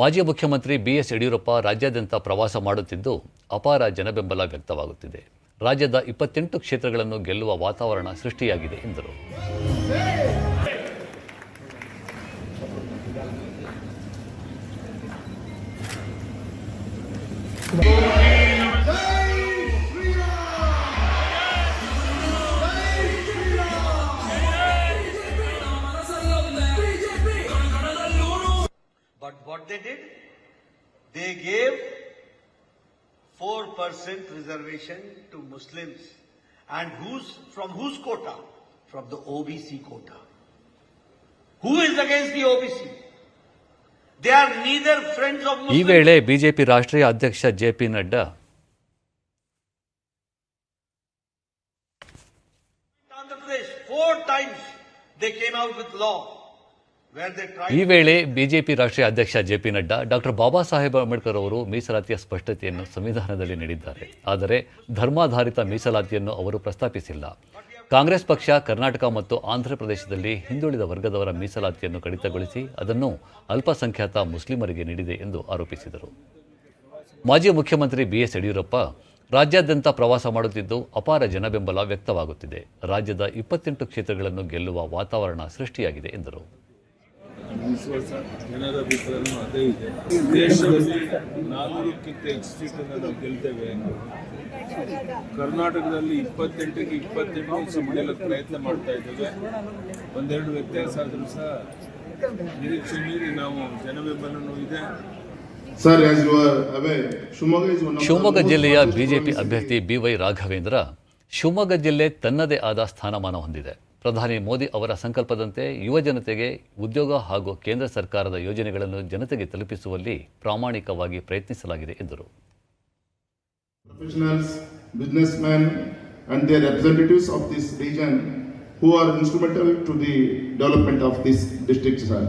ಮಾಜಿ ಮುಖ್ಯಮಂತ್ರಿ ಬಿಎಸ್ ಯಡಿಯೂರಪ್ಪ ರಾಜ್ಯಾದ್ಯಂತ ಪ್ರವಾಸ ಮಾಡುತ್ತಿದ್ದು ಅಪಾರ ಜನಬೆಂಬಲ ವ್ಯಕ್ತವಾಗುತ್ತಿದೆ. ರಾಜ್ಯದ ಇಪ್ಪತ್ತೆಂಟು ಕ್ಷೇತ್ರಗಳನ್ನು ಗೆಲ್ಲುವ ವಾತಾವರಣ ಸೃಷ್ಟಿಯಾಗಿದೆ ಎಂದರು. But what they did? They gave 4% reservation to Muslims. And who's, from whose quota? From the OBC quota. Who is against the OBC? They are neither friends of ಈ Muslims. ವೇಳೆ ಬಿಜೆಪಿ ರಾಷ್ಟ್ರೀಯ ಅಧ್ಯಕ್ಷ JP Nadda Andhra Pradesh, four times they came out with law where they tried. ಈ ವೇಳೆ BJP ರಾಷ್ಟ್ರೀಯ ಅಧ್ಯಕ್ಷ JP Nadda, doctor Baba Saheb Ambedkar ಅವರು ಮೀಸಲಾತಿಯ ಸ್ಪಷ್ಟತೆಯನ್ನು ಸಂವಿಧಾನದಲ್ಲಿ ನೀಡಿದ್ದಾರೆ. ಆದರೆ ಧರ್ಮಾಧಾರಿತ ಮೀಸಲಾತಿಯನ್ನು ಅವರು ಪ್ರಸ್ತಾಪಿಸಿಲ್ಲ. ಕಾಂಗ್ರೆಸ್ ಪಕ್ಷ, ಕರ್ನಾಟಕ ಮತ್ತು ಆಂಧ್ರ ಪ್ರದೇಶದಲ್ಲಿ ಹಿಂದುಳಿದ ವರ್ಗದವರ ಮೀಸಲಾತಿಯನ್ನು ಕಡಿತಗೊಳಿಸಿ ಅದನ್ನು ಅಲ್ಪಸಂಖ್ಯಾತ ಮುಸ್ಲಿಮರಿಗೆ ನೀಡಿದೆ ಎಂದು ಆರೋಪಿಸಿದರು. ಮಾಜಿ ಮುಖ್ಯಮಂತ್ರಿ ಬಿಎಸ್ ಯಡಿಯೂರಪ್ಪ, ರಾಜ್ಯಾದ್ಯಂತ ಪ್ರವಾಸ ಮಾಡುತ್ತಿದ್ದು ಅಪಾರ ಜನಬೆಂಬಲ ವ್ಯಕ್ತವಾಗುತ್ತಿದೆ. ರಾಜ್ಯದ ಇಪ್ಪತ್ತೆಂಟು ಕ್ಷೇತ್ರಗಳನ್ನು ಗೆಲ್ಲುವ ವಾತಾವರಣ ಸೃಷ್ಟಿಯಾಗಿದೆ ಎಂದರು. ವಿಶ್ವಾಸ ಜನರ ಅಭಿಪ್ರಾಯನೂ ಅದೇ ಇದೆ. ದೇಶದಲ್ಲಿ ನಾನ್ನೂರಕ್ಕಿಂತ ಹೆಚ್ಚು ಸೀಟನ್ನು ನಾವು ಗೆಲ್ತೇವೆ. ಕರ್ನಾಟಕದಲ್ಲಿ ಇಪ್ಪತ್ತೆಂಟಕ್ಕೆ ಇಪ್ಪತ್ತೆಂಟು ಸೀಟ್ ಗೆಲ್ಲಕ್ಕೆ ಪ್ರಯತ್ನ ಮಾಡ್ತಾ ಇದ್ದೇವೆ. ಒಂದೆರಡು ವ್ಯತ್ಯಾಸ ಆದರೂ ಸಹ ನಿರೀಕ್ಷೆ ಮೀರಿ ನಾವು ಜನಬೆಂಬಲನೂ ಇದೆ. ಶಿವಮೊಗ್ಗ ಜಿಲ್ಲೆಯ ಬಿಜೆಪಿ. ಅಭ್ಯರ್ಥಿ ಬಿವೈ ರಾಘವೇಂದ್ರ ಶಿವಮೊಗ್ಗ ಜಿಲ್ಲೆ ತನ್ನದೇ ಆದ ಸ್ಥಾನಮಾನ ಹೊಂದಿದೆ. ಪ್ರಧಾನಿ ಮೋದಿ ಅವರ ಸಂಕಲ್ಪದಂತೆ ಯುವ ಜನತೆಗೆ ಉದ್ಯೋಗ ಹಾಗೂ ಕೇಂದ್ರ ಸರ್ಕಾರದ ಯೋಜನೆಗಳನ್ನು ಜನತೆಗೆ ತಲುಪಿಸುವಲ್ಲಿ ಪ್ರಾಮಾಣಿಕವಾಗಿ ಪ್ರಯತ್ನಿಸಲಾಗಿದೆ ಎಂದರು. Professionals business and their representatives of this region who are instrumental to the development of this district sir